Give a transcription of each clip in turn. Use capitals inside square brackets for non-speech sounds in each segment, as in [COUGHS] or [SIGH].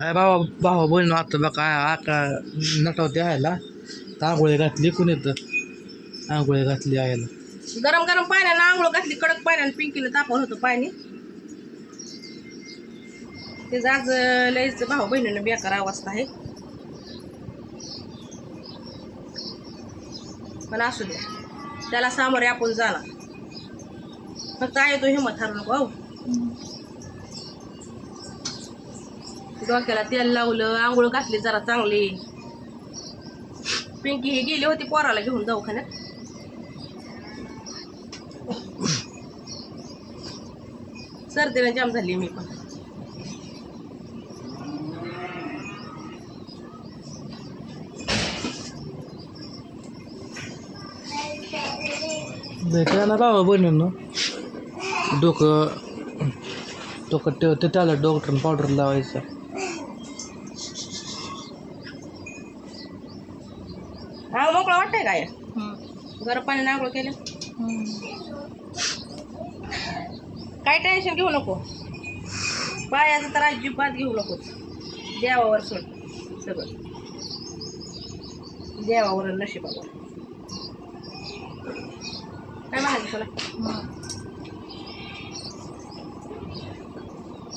काय भावा भावा बहीण आता बघा आका नटावते आयला तर आंघोळी घातली कोण येतं आंघोळी घातली आयला गरम गरम पाण्यानं आंघोळ घातली कडक पाण्यानं पिंकीला तापवलं होतं पाणी. ते आज लयच भाऊ बहिणीनं बेकार अवस्था आहे. पण असू द्या त्याला सामोरे आपण जाणार. फक्त आहे तो हिंमत हारू नको हो. डोक्याला तेल लावलं आंघोळ घातली जरा चांगली. पिंकी ही गेली होती पोराला घेऊन दवाखान्यात. सर्दीने जाम झाली मी पण. भेटायला ना भावा बहिणीनं. डोकं डोकं ठेव ते त्याला डॉक्टर पावडर लावायचं हा मोकळं वाटतंय काय गरम पाण्याने आंघोळ केलं. काय टेन्शन घेऊ नको. पायाचं तर अजिबात घेऊ नकोस देवावर सोड. सगळं. देवावर नशिबावर. काय म्हणायचं तुला?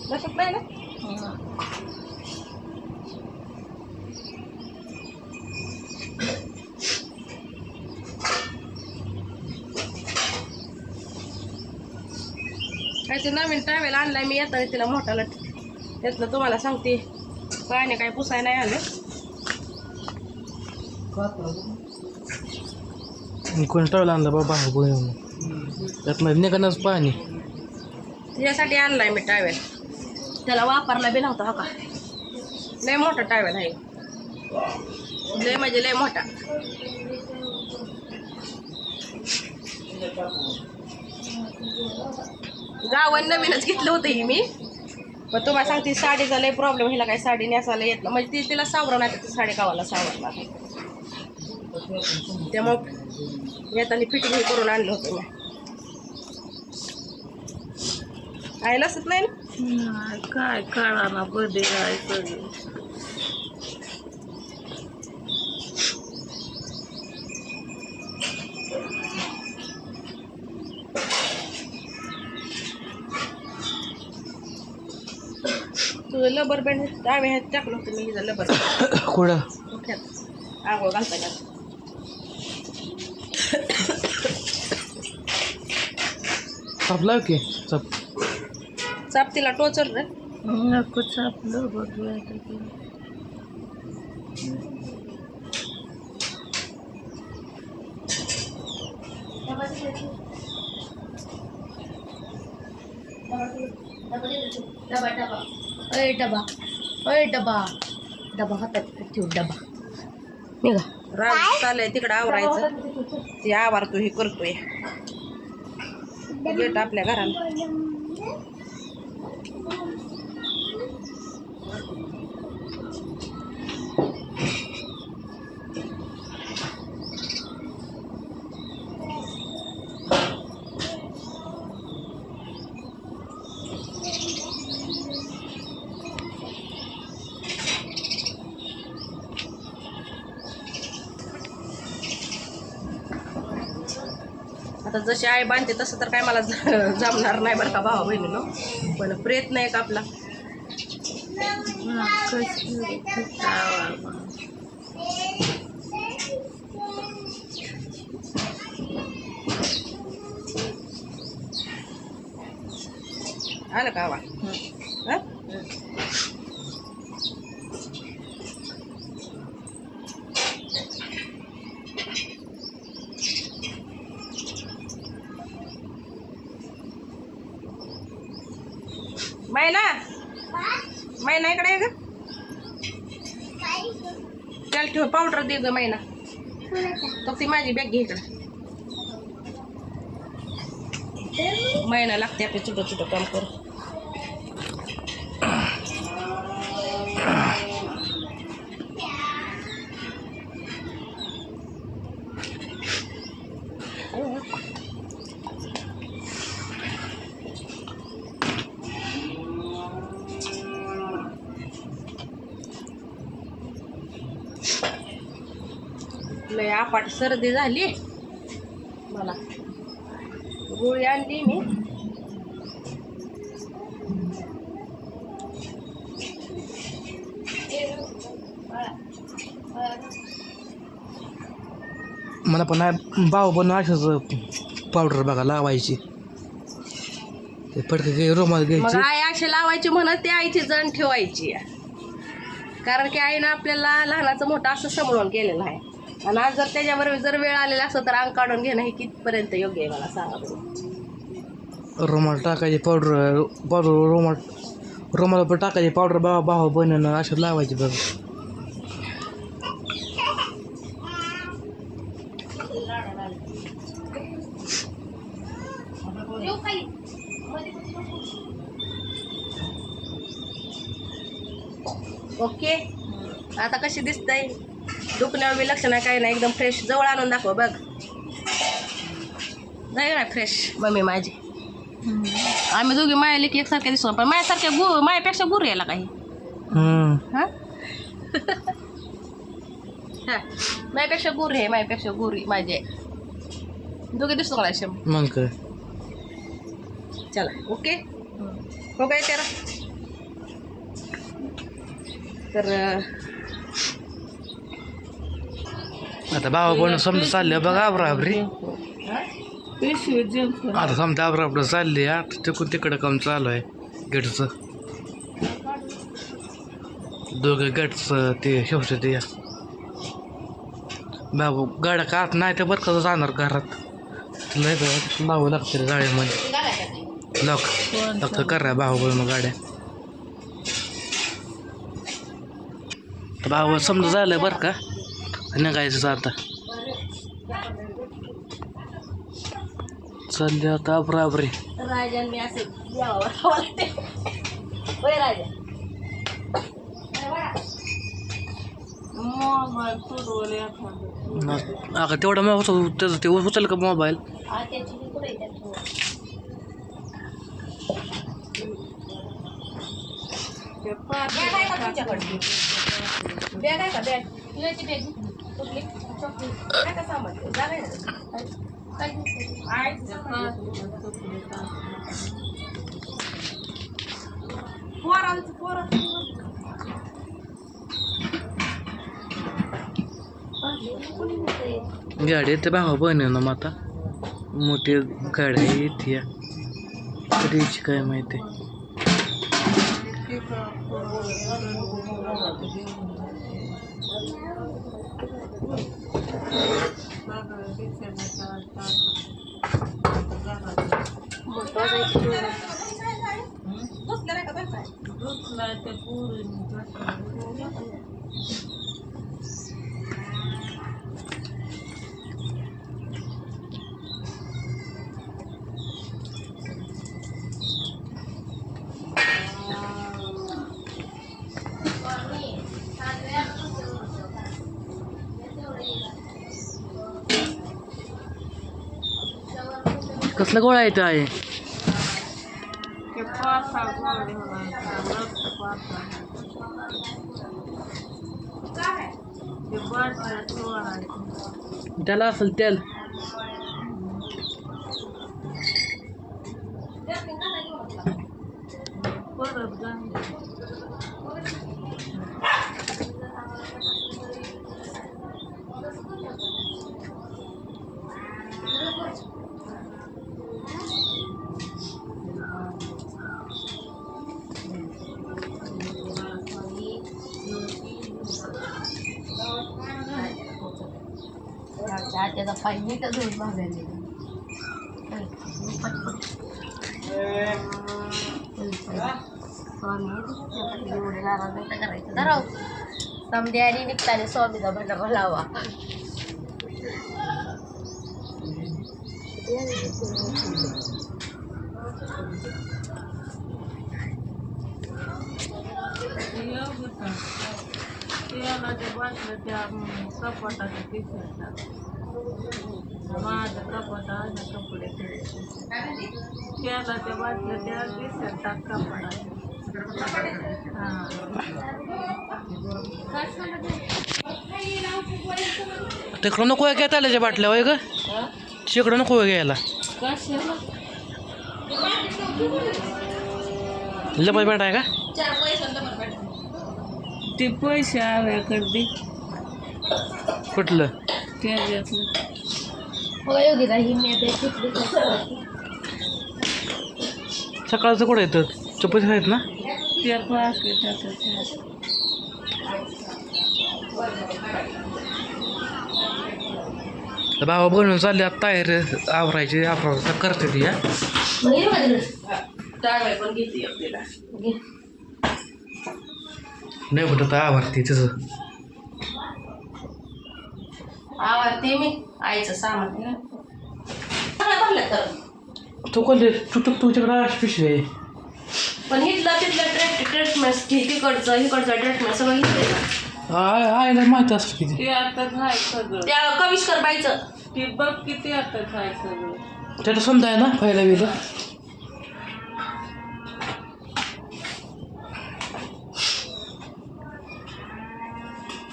लक्षात नाही ना? ते नवीन ट्रॅव्हल आणलाय मी येताना तिला मोठा लट. त्यातलं तुम्हाला सांगते. पाणी काय पुसाय नाही आलं. कोण टाळलं आणलं बाबा त्यातनं निघणंच पाणी तिच्यासाठी आणलाय मी टावेल. त्याला वापरला बी नव्हता हो का? लय मोठा टावेल आहे. लय म्हणजे लय मोठा. गावन नवीनच घेतलं होतं ही मी. पण तुम्हाला सांगते साडीचा लय प्रॉब्लेम हिला काय साडी नेसायला येत नाही. म्हणजे ती तिला सावरा नाही तर ती साडी गावाला सावरणार त्यामुळं येताना फिटिंग करून आणलं होतं मी. आयला असत नाही ना? काय काढा बर्थडे काय तुझं लबर बँड डावे ह्यात टाकलं होतं मी हिचं लबर [COUGHS] कुठं? ह्यात आंघोळ घालताना आपला की चप. चाप तिला टोचर रे. नको छापलं बघूया डबा डबा अय डबा अय डबा. डबा हातात ठेव डबा. निघा. राम चालय तिकडं आवरायचं. ते आवारतो हे करतोय. गेट आपल्या घराला. आता जशी आई बांधते तसं तर काय मला [LAUGHS] जमणार नाही बरं का भावा बहिणीनं. पण प्रयत्न एक आपला? आलं का आवाज हं? मैना मैना इकडे ग? चल ठेव पावडर दे ग मैना. तर ती माझी बॅग घे इकडे. मैना लागते आपले छोटं छोटं काम करू लय आपाट सर्दी झाली. मला गोळी आणली मी. मला पण भाऊ पण अशाच पावडर बघा लावायची. ते पडके घे रुमाल घ्यायची. आई अशी लावायची म्हणत ते आईची जण ठेवायची. कारण की आईनं आपल्याला लहानाचं मोठं असं सांभाळून केलेलं आहे. आणि आज जर त्याच्यावर जर वेळ आलेला असं तर अंग काढून घेणं हे कितपर्यंत योग्य आहे मला सांगा बरं. रुमाल टाकायची पावडर पावडर रुमाल रुमाल पण टाकायची पावडर बा भाऊ बनवून असं लावायची बघ. ओके. आता कशी दिसतंय? दुखण्यावर बी लक्ष नाही काय नाही. एकदम फ्रेश जवळ आणून दाखव बघ. नाही ना फ्रेश मम्मी माझी. आम्ही दोघी माया लेकी एकसारख्या दिसतो पण माझ्यासारख्या गु मायापेक्षा गुर यायला काही. हा? हा. माझ्यापेक्षा गुर आहे माझ्यापेक्षा गुरी माझी. आहे दोघे दिसतो मला शम मग चला ओके? हो काय करा तर आता बाबा पण समजा चालले बघा बराबरी पिशवी आता समजा बराबर चालली आता तिकडून तिकडं काम चालू आहे गेटचं. दोघं गेटचं ते शेवटचं ते. बाबू गाड्या का आत नाही तर बरं कसं जाणार घरात. नाही तर लावू लागते रे गाड्यामध्ये. लॉक लॉक करा भाऊ मग गाड्या. तर भाऊ समजा झालं बरं का? निघायचं आता? चालले आता बराबरी. राजान मी असे यावं वाटते होय राजा मोबाईल तुडवले एखादं अगं तेवढं मग त्याचं ते उचल का मोबाईल? बॅग आहे का बॅग. कुठली काय का सामान पोरांचं गाडी ते भावा बनव ना माता आता. मोठी गाडी येते या. यायची काय माहिती? मोठं जायचं. आहे ते पोरीने कसला गोळा येतो आहे? त्याला असेल तेल. आमच्या आत्याचा पाय नीट धुवून मागायला समधी आणि निघताने स्वामीचा भंडारा लावा तेलाच्या बाटल्या त्या कपाटाच्या पिशव्या माझ्या कपाटाच्या कपडे तेलाच्या त्या पिशव्या टाक कपाटाच्या हां तिकडं नको आहे घेता आल्याच्या बाटल्या होय ग. तिकडं नको आहे घ्यायला. कशाला बॅट आहे का? पैसे ते पैसे आव्याकडे दे कुठलं त्याच्यातलं सकाळचं कुठं येतं? चपाती आहेत ना? त्या पाकिटात बाबा बनवून चालले आता तयार आवरायची आवरायचं करते ती या नाही कुठं तर आवरते तिचं. आवडते मी. आईचं सामान आहे ना. सगळं भरलं तर. तू कोणते? तुटक तुझ्याकडे पिशवी आहे. पण हिथलं तिथलं ट्रेट ट्रीटमेंट तिकडचं हिकडचं ट्रीटमेंट सगळं घेतलंय ना. आय आयला माहिती असं किती ते. आता हाय सगळं. त्या कविष्कर बाईचं. ते बघ किती आता हाय सगळं. त्याला समजा आहे ना पहिला वेळेला.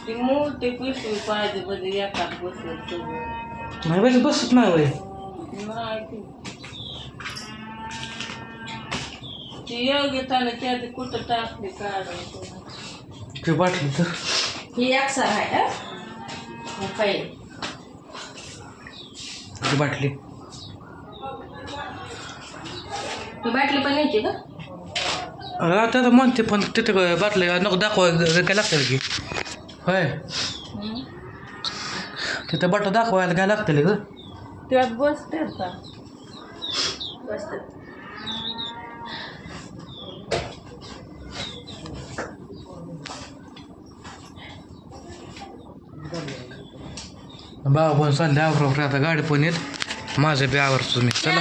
ती मोठी पिशवी पाहिजे म्हणजे एकात बसेल सगळं नाही पाहिजे बसत नाही वय नाही ती ती योग्यताने त्यात कुठं टाकली काढून ते बाटली तर ही अक्षर आहे हा फाईल ती बाटली ही बाटली पण न्यायची का आता तर म्हणते पण तिथे काय बाटली नको दाखवा काय लागतं की होय? तिथं बट दाखवायला काय लागतं ग? त्यात बसते बाबा पण चालले आवरावर आता गाडी पण येत. माझं बी आवरतो मी. चला.